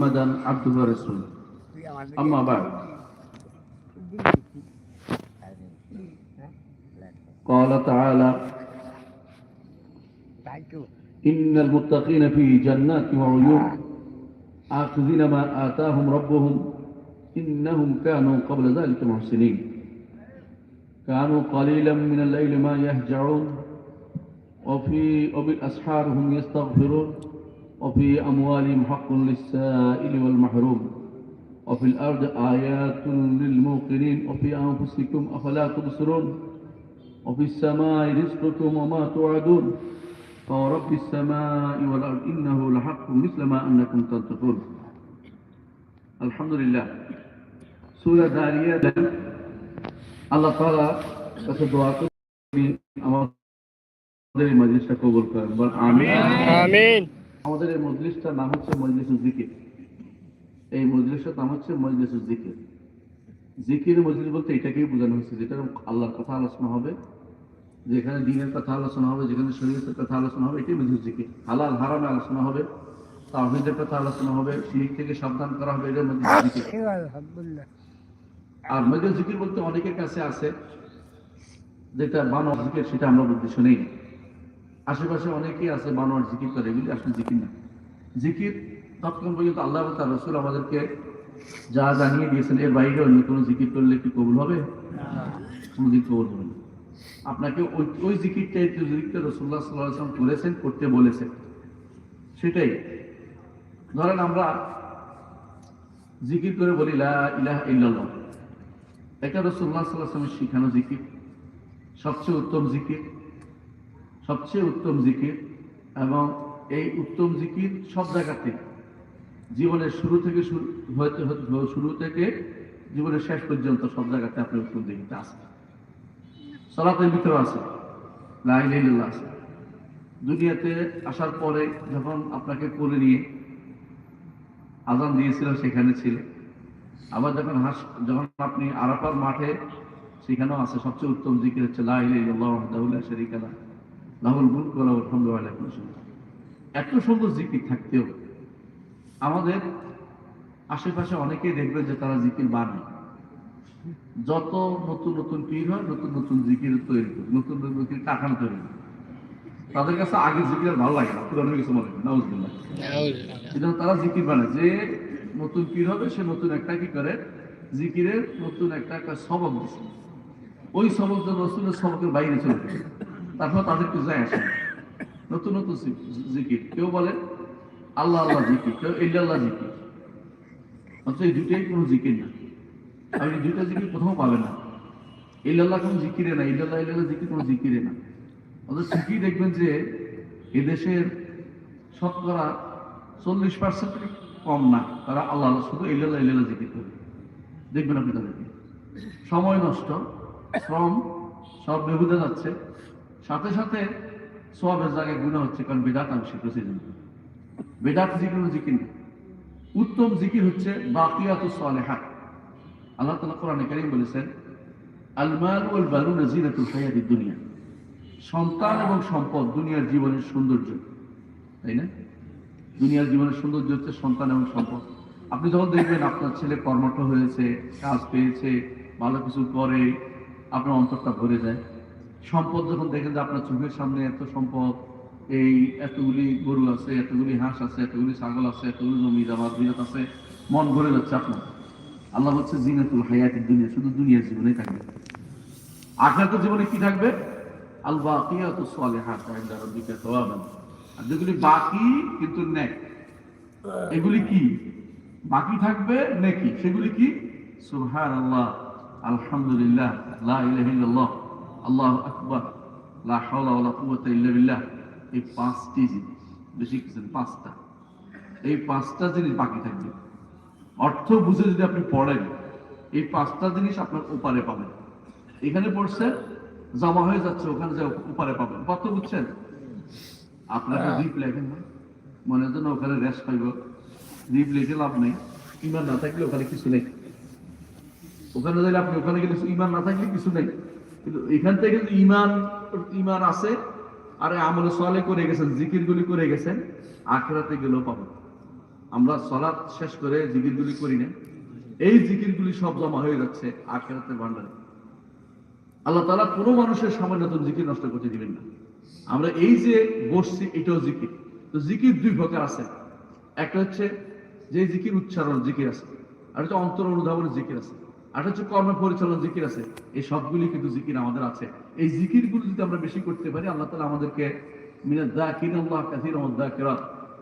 محمدا عبده ورسوله أما بعد. قال تعالى إن المتقين في جنات وعيون. آخذين ما آتاهم ربهم. إنهم كانوا قبل ذلك محسنين. كانوا قليلا من الليل ما يهجعون. وفي وبالأسحار هم يستغفرون. وفي أموالهم حق للسائل والمحروم وفي الأرض آيات للموقنين وفي أنفسكم أفلا تبصرون وفي السماء رزقكم وما توعدون فورب السماء والأرض إنه لحق مثل ما أنكم تنطقون الحمد لله سورة دارية আল্লাহ তাআলা কাছে দোয়া করি আমাদের এই মজলিসটা কবুল করেন বল আমিন আমিন আমাদের এই মজলিসটার নাম হচ্ছে মজলিসুল জিকির। এই মজলিসটার নাম হচ্ছে মজলিসুল জিকির। জিকির মজলিস বলতে এটাকেই বোঝানো হচ্ছে যেটা আল্লাহর কথা আলোচনা হবে যেখানে দিনের কথা আলোচনা হবে যেখানে শরীরের কথা আলোচনা হবে এটাই মজলিস জিকির। হালাল হারামে আলোচনা হবে তাহিদের কথা আলোচনা হবে শিরিক থেকে সাবধান করা হবে এটা মজলিস জিকির। আর মজলিস জিকির বলতে অনেকের কাছে আছে যেটা বানোয়ার জিকির সেটা আমরা শুনেই না। আশেপাশে অনেকেই আছে বানোয়ার জিকির করে, এগুলি আসলে জিকির না। জিকির তৎক্ষণ পর্যন্ত আল্লাহ তার রসুল আমাদেরকে যা জানিয়ে দিয়েছেন, এর বাইরে অন্য কোনো জিকির করলে কি কবুল হবে? কোনোদিন কবুল হবে না। আপনাকে ওই ওই জিকিরটাই যে জিকিরটা রসুল্লাহ সাল্লাম করেছেন, করতে বলেছেন সেটাই। ধরেন আমরা জিকির করে বলি, লা ইলাহা ইল্লাল্লাহ। এটা রসুল্লাহ সাল্লামের শিখানো জিকির, সবচেয়ে উত্তম জিকির। সবচেয়ে উত্তম জিকির এবং এই উত্তম জিকির সব জায়গাতে জীবনের শুরু থেকে শুরু হতে শুরু থেকে জীবনের শেষ পর্যন্ত সব জায়গাতে আপনি উত্তম জিকিরটা আছে। সলাতের ভিতরে আছে। লাইল্লাহ আছে। দুনিয়াতে আসার পরে যখন আপনাকে করে নিয়ে আজান দিয়েছিল, সেখানে ছিল। আবার যখন হাস, যখন আপনি আরাফার মাঠে, সেখানেও আছে। সবচেয়ে উত্তম জিকির হচ্ছে লা ইলাহা লাহুল মুলকু লাহুল হামদু ওয়া লা কুল্লি এত সুন্দর জিকির থাকতেও আমাদের আশেপাশে অনেকেই দেখবেন যে তারা জিকির বানায় যত নতুন নতুন পীর হয় নতুন নতুন জিকির তৈরি করে নতুন নতুন কাঠানো তৈরি করে। তাদের কাছে আগে জিকির ভালো লাগে না পুরানো কিছু মনে হয় নাউজুবিল্লাহ। সেজন্য তারা জিকির বানায় যে নতুন পীর হবে সে নতুন একটা কি করে জিকিরের নতুন একটা একটা সবক দিচ্ছে ওই সবক যেন রসুলের সবকের বাইরে চলে যায়। তারপর তাদেরকে যায় আসে। নতুন নতুন জিকির। কেউ বলে, আল্লাহ আল্লাহ জিকির। কেউ ইল্লাল্লাহ জিকির। অথচ এই দুটোই কোনো জিকির না। আপনি দুইটা জিকির কোথাও পাবে না। ইল্লাল্লাহ কোনো জিকিরে না। ইল্লাল্লাহ ইল্লাল্লাহ জিকির কোনো জিকিরে না। অথচ ঠিকই দেখবেন যে এদেশের শতকরা চল্লিশ পার্সেন্ট কম না। তারা আল্লাহ আল্লাহ, শুধু ইল্লাল্লাহ ইল্লাল্লাহ জিকির করে। দেখবেন আপনি তাদেরকে। সময় নষ্ট, শ্রম, সব বেহুদে যাচ্ছে। সাথে সাথে সবের জায়গায় গুণা হচ্ছে, কারণ বেদাত রয়েছে জন্য বেদাত জিকির জিকির না? উত্তম জিকির হচ্ছে বাকিয়াত সালেহাত। আল্লাহ তাআলা কোরআনে কারীম বলেছেন আল মাল ওয়াল বালুনা জিনাতুল দুনিয়া। সন্তান এবং সম্পদ দুনিয়ার জীবনের সৌন্দর্য। তাই না? দুনিয়ার জীবনের সৌন্দর্য হচ্ছে সন্তান এবং সম্পদ। আপনি যখন দেখবেন আপনার ছেলে কর্মঠ হয়েছে, কাজ পেয়েছে, ভালো কিছু করে, আপনার অন্তরটা ভরে যায়। সম্পদ যখন দেখেন যে আপনার চোখের সামনে এত সম্পদ, এই এতগুলি গরু আছে, এতগুলি হাঁস আছে, এতগুলি ছাগল আছে, এতগুলি জমি জামাত বিরাত আছে, মন ভরে যাচ্ছে আপনার। আল্লাহ হচ্ছে জিনাতুল হায়াতের দুনিয়া, শুধু দুনিয়ার জীবনেই থাকবে। আখরাতের জীবনে কি থাকবে? আল বাকিয়াতু সালিহাত ইনদা রাব্বিকা তাওয়াবান আর যেগুলি বাকি, কিন্তু নেক। এগুলি কি? বাকি থাকবে নেকি? সেগুলি কি? সুবহানাল্লাহ, আলহামদুলিল্লাহ, লা ইলাহা আল্লাহু আকবার লা হাওলা ওয়ালা কুওয়াতা ইল্লা এই পাঁচটি জিনিস বেশি কিছু পাঁচটা। এই পাঁচটা জিনিস বাকি থাকবে। অর্থ বুঝে যদি আপনি পড়েন এই পাঁচটা জিনিস আপনার ওপারে পাবেন। এখানে পড়ছে জমা হয়ে যাচ্ছে ওখানে যে ওপারে পাবেন। কত বুঝছেন? আপনাকে দ্বীপ লেখেন না মনে হয় ওখানে রেস্ট পাইব। দ্বীপ লিখে লাভ নেই। ইমান না থাকলে ওখানে কিছু নেই। ওখানে যাইলে আপনি ওখানে গেলে ইমান না থাকলে কিছু নেই। কিন্তু এখান থেকে কিন্তু ইমান ইমান আছে, আর আমলে সোয়ালে করে গেছেন জিকির গুলি করে গেছেন, আখেরাতে গেলেও পাবেন। আমরা সলাৎ শেষ করে জিকিরগুলি করি না। এই জিকিরগুলি সব জমা হয়ে যাচ্ছে আখেরাতের ভান্ডারে আল্লাহ তালা কোনো মানুষের সামান্যতম জিকির নষ্ট করতে দিবেন না। আমরা এই যে বসছি, এটাও জিকির। তো জিকির দুই প্রকার আছে। একটা হচ্ছে যে জিকির উচ্চারণ জিকির আছে, আর হচ্ছে অন্তর অনুধাবনের জিকির আছে। আর হচ্ছে কর্ম পরিচালন জিকির আছে। এই সবগুলি কিন্তু জিকির আমাদের আছে। এই জিকিরগুলো যদি আমরা বেশি করতে পারি, আল্লাহ তালা আমাদেরকে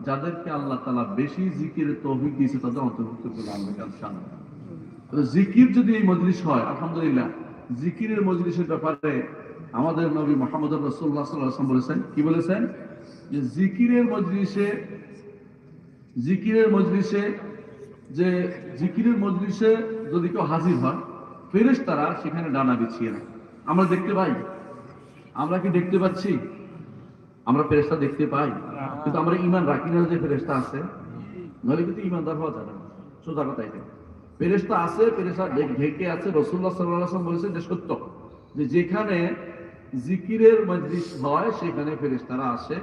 যাদেরকে আল্লাহ তালা বেশি জিকিরের তৌফিক দিয়েছে তাদের অন্তর্ভুক্ত করে জিকির যদি এই মজলিস হয়, আলহামদুলিল্লাহ, জিকিরের মজলিসের ব্যাপারে আমাদের নবী মোহাম্মদ রসুল্লাহ সাল্লাম বলেছেন, কি বলেছেন? যে জিকিরের মজলিসে জিকিরের মজলিসে, যে জিকিরের মজলিসে যদি কেউ হাজির হয় ফেরেশ তারা সেখানে ডানা বিছিয়ে না। আমরা দেখতে পাই। আমরা কি দেখতে পাচ্ছি? আমরা ফেরেশতা দেখতে পাই। কিন্তু আমরা ইমান রাখি না যে ফেরেশতা আছে। নইলে কিন্তু ইমানদার হওয়া যাবে না। সোজা কথা এটা ফেরেশতা আছে, ফেরেশতা ঢে- ঢেকে আছে। রসুল্লাহ সাল্লাম বলেছেন যে সত্য। যে যেখানে জিকিরের মজলিস হয়, সেখানে ফেরেশতারা আসে,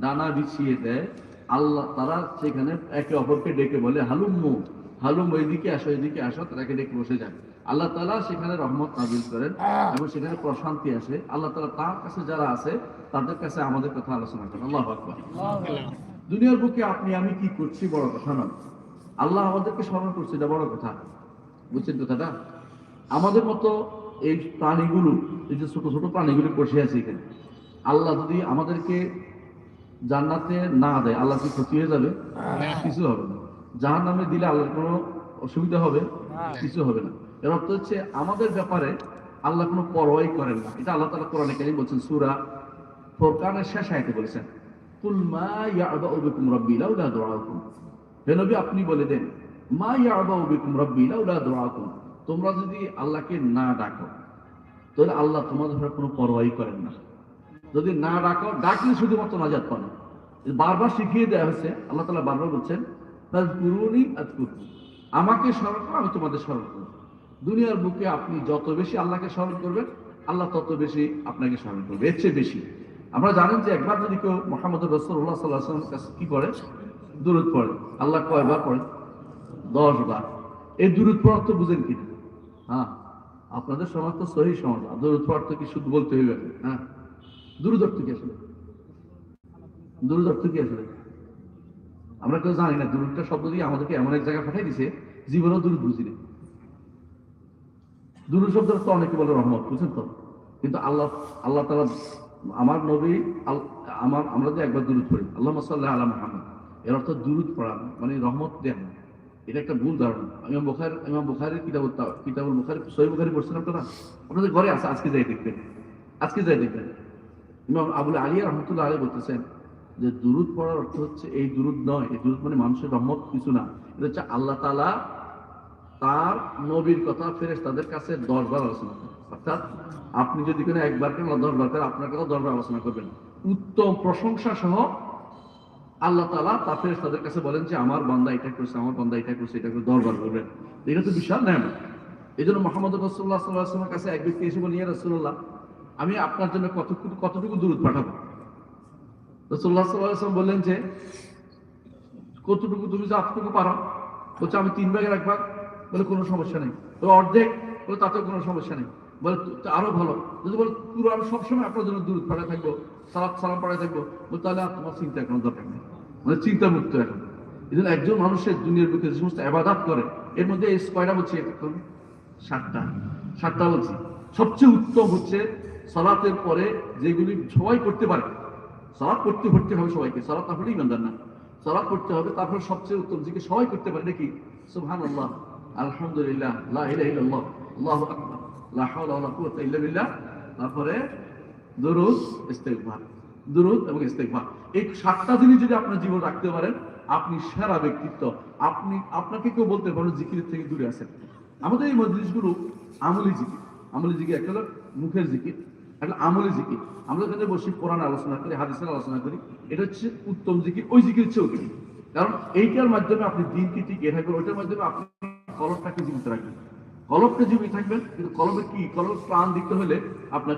ডানা বিছিয়ে দেয়। আল্লাহ তারা সেখানে একে অপরকে ডেকে বলে, হালুম্মু। হালুম এদিকে আসো এদিকে আসো তারাকে ডেকে বসে যায় আল্লাহ তালা সেখানে রহমত নাজিল করেন এবং সেখানে প্রশান্তি আসে। আল্লাহ তালা তার কাছে যারা আছে তাদের কাছে আমাদের কথা আলোচনা করেন। আল্লাহ আকবার। দুনিয়ার বুকে আপনি আমি কি করছি বড় কথা নয়। আল্লাহ আমাদেরকে স্মরণ করছে এটা বড় কথা। বুঝছেন কথাটা? আমাদের মতো এই প্রাণীগুলো এই যে ছোট ছোট প্রাণীগুলো বসে আছে এখানে আল্লাহ যদি আমাদেরকে জান্নাতে না দেয় আল্লাহ কি ক্ষতি হয়ে যাবে? কিছু হবে না। জাহান নামে দিলে আল্লাহর কোনো অসুবিধা হবে? কিছু হবে না। এর অর্থ হচ্ছে আমাদের ব্যাপারে আল্লাহ কোনো পরোয়াই করেন না। এটা আল্লাহ তালা কোরআনে কারিম বলছেন সুরা ফোরকানের শেষ আয়তে বলেছেন কুল মা ইয়াবাউ বিকুম রাব্বি লাউলা দুআউকুম হে নবী আপনি বলে দেন মা বিকুম রাব্বি লাউলা দুআউকুম তোমরা যদি আল্লাহকে না ডাকো তাহলে আল্লাহ তোমাদের কোনো পরোয়াই করেন না। যদি না ডাকো ডাকলে শুধুমাত্র নাজাত পাবে। বারবার শিখিয়ে দেওয়া হয়েছে আল্লাহ তালা বারবার বলছেন আজকুরকুম আমাকে স্মরণ করো, আমি তোমাদের স্মরণ করব। দুনিয়ার বুকে আপনি যত বেশি আল্লাহকে স্মরণ করবেন, আল্লাহ তত বেশি আপনাকে স্মরণ করবে, এর চেয়ে বেশি। আমরা জানেন যে একবার যদি কেউ মোহাম্মদ রসুল্লাহ সাল্লাহ কাছে কি করে দূরত পড়ে। আল্লাহ কয়বার পড়ে? দশ বার এই দূরত পড়ার তো বুঝেন কি হ্যাঁ আপনাদের সমাজ তো সহি সমাজ দূরত পড়ার তো কি শুধু বলতে হইবে? হ্যাঁ দূরত অর্থ কি আসলে? দূরত অর্থ কি আসলে? আমরা কেউ জানি না দূরটা শব্দ দিয়ে আমাদেরকে এমন এক জায়গায় পাঠাই দিছে, জীবনেও দূর বুঝি না দূর শব্দ তো অনেকে বলে রহমত, বুঝছেন তো? কিন্তু আল্লাহ আল্লাহ তালা আমার নবী আমার, আমরা যে একবার দূরত পড়ি। আল্লাহ সাল্লাহ আলা মোহাম্মদ। এর অর্থ দূরত পড়া মানে রহমত দেন এটা একটা ভুল ধারণা। ইমাম বুখার, ইমাম বুখারির কিতাব কিতাবুল বুখারি সহি বুখারি পড়ছেন আপনারা? আপনাদের ঘরে আছে, আজকে যাই দেখবেন। আজকে যাই দেখবেন। ইমাম আবুল আলিয়া রহমতুল্লাহ আলী বলতেছেন যে দুরুদ পড়ার অর্থ হচ্ছে এই দুরুদ নয়, এই দুরুদ মানে মানুষের রহমত কিছু না। এটা হচ্ছে আল্লাহ তালা তার নবীর কথা ফেরেস তাদের কাছে দশবার আলোচনা অর্থাৎ আপনি যদি কোনো একবার কেন দশবার করেন আপনার কথা দশবার আলোচনা করবেন। উত্তম প্রশংসা সহ আল্লাহ তালা তা ফেরেস তাদের কাছে বলেন যে, আমার বান্দা এটা করছে, আমার বান্দা এটা করছে, এটা করে দরবার করবেন। এটা তো বিশাল নেয় এই জন্য মোহাম্মদ রসুল্লাহ সাল্লাহামের কাছে এক ব্যক্তি এসে বলি রসুল্লাহ আমি আপনার জন্য কতটুকু কতটুকু দূরত পাঠাবো? রসুল্লাহ সাল্লাম বললেন যে, কতটুকু তুমি যে যতটুকু পারো? বলছে, আমি তিন ভাগের এক ভাগ। বলে, কোনো সমস্যা নেই। তো অর্ধেক? বলে, তাতেও কোনো সমস্যা নেই। বলে আরও ভালো। যদি বলে, পুরো আমি সবসময় আপনার জন্য দূর পাঠায় থাকব সালাদ সালাম পাঠায় থাকব, বলে, তাহলে আর তোমার চিন্তা কোনো দরকার নেই। মানে চিন্তা মুক্ত এখন। এই জন্য একজন মানুষের দুনিয়ার বুকে যে সমস্ত আবাদাত করে, এর মধ্যে এই কয়টা বলছি এখন সাতটা। সাতটা বলছি। সবচেয়ে উত্তম হচ্ছে সালাতের পরে যেগুলি সবাই করতে পারে সালাদ করতে করতে হবে সবাইকে। সালাদ না হলেই ইমানদার না। সালাদ করতে হবে, তারপর সবচেয়ে উত্তম জিকে সবাই করতে পারে। নাকি সুবহান আল্লাহ আলহামদুলিল্লাহ। লা ইলাহা ইল্লাল্লাহ। আল্লাহু আকবার। লা হাওলা ওয়ালা কুওয়াতা ইল্লা বিল্লাহ। তারপরে দুরুদ, ইস্তেগফার। দুরুদ এবং ইস্তেগফার। এই সাতটা জিনিস যদি আপনার জীবন রাখতে পারেন, আপনি সেরা ব্যক্তিত্ব। আপনি, আপনাকে কেউ বলতে পারেন জিকির থেকে দূরে আছেন। আমাদের এই মজলিসগুলো আমলি জিকির। আমলি জিকির একটা হলো মুখের জিকির। একটা আমলি জিকির। আমরা এখানে বসে কোরআন আলোচনা করি, হাদিসের আলোচনা করি, এটা হচ্ছে উত্তম জিকি ওই জিকির হচ্ছে ওই কারণ এইটার মাধ্যমে আপনি দিনকে টিকিয়ে থাকবেন, ওইটার মাধ্যমে আপনি কলমটাকে জীবিত রাখবেন। কলমটা জীবিত থাকবেন, কিন্তু কলমের কি? কলম প্রাণ দিতে হলে আপনার